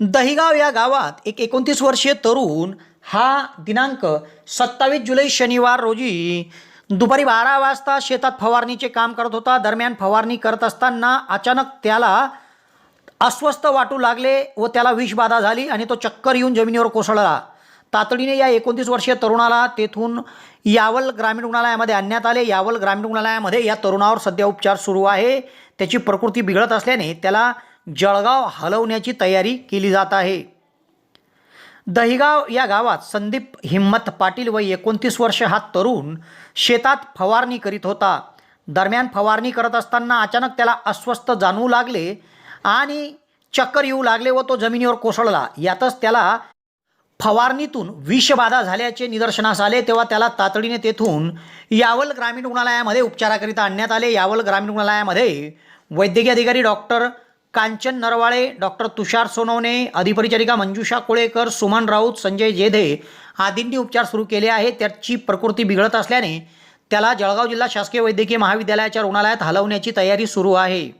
दहिगाव या गावात एक एकोणतीस वर्षीय तरुण हा दिनांक सत्तावीस जुलै शनिवार रोजी दुपारी बारा वाजता शेतात फवारणीचे काम करत होता. दरम्यान फवारणी करत असताना अचानक त्याला अस्वस्थ वाटू लागले व त्याला विषबाधा झाली आणि तो चक्कर येऊन जमिनीवर कोसळला. तातडीने या एकोणतीस वर्षीय तरुणाला तेथून यावल ग्रामीण रुग्णालयामध्ये आणण्यात आले. यावल ग्रामीण रुग्णालयामध्ये या तरुणावर सध्या उपचार सुरू आहे. त्याची प्रकृती बिघडत असल्याने त्याला जळगाव हलवण्याची तयारी केली जात आहे. दहिगाव या गावात संदीप हिम्मत पाटील व एकोणतीस वर्ष हा तरुण शेतात फवारणी करीत होता. दरम्यान फवारणी करत असताना अचानक त्याला अस्वस्थ जाणवू लागले आणि चक्कर येऊ लागले व तो जमिनीवर कोसळला. यातच त्याला फवारणीतून विषबाधा झाल्याचे निदर्शनास आले. तेव्हा त्याला तातडीने तेथून यावल ग्रामीण रुग्णालयामध्ये उपचाराकरिता आणण्यात आले. यावल ग्रामीण रुग्णालयामध्ये वैद्यकीय अधिकारी डॉक्टर कांचन नरवाळे डॉक्टर तुषार सोनवणे अधिपरिचारिका मंजुषा कोळेकर सुमन राऊत संजय जेधे आदींनी उपचार सुरू केले आहेत. त्याची प्रकृती बिघडत असल्याने त्याला जळगाव जिल्हा शासकीय वैद्यकीय महाविद्यालयाच्या रुग्णालयात हलवण्याची तयारी सुरू आहे.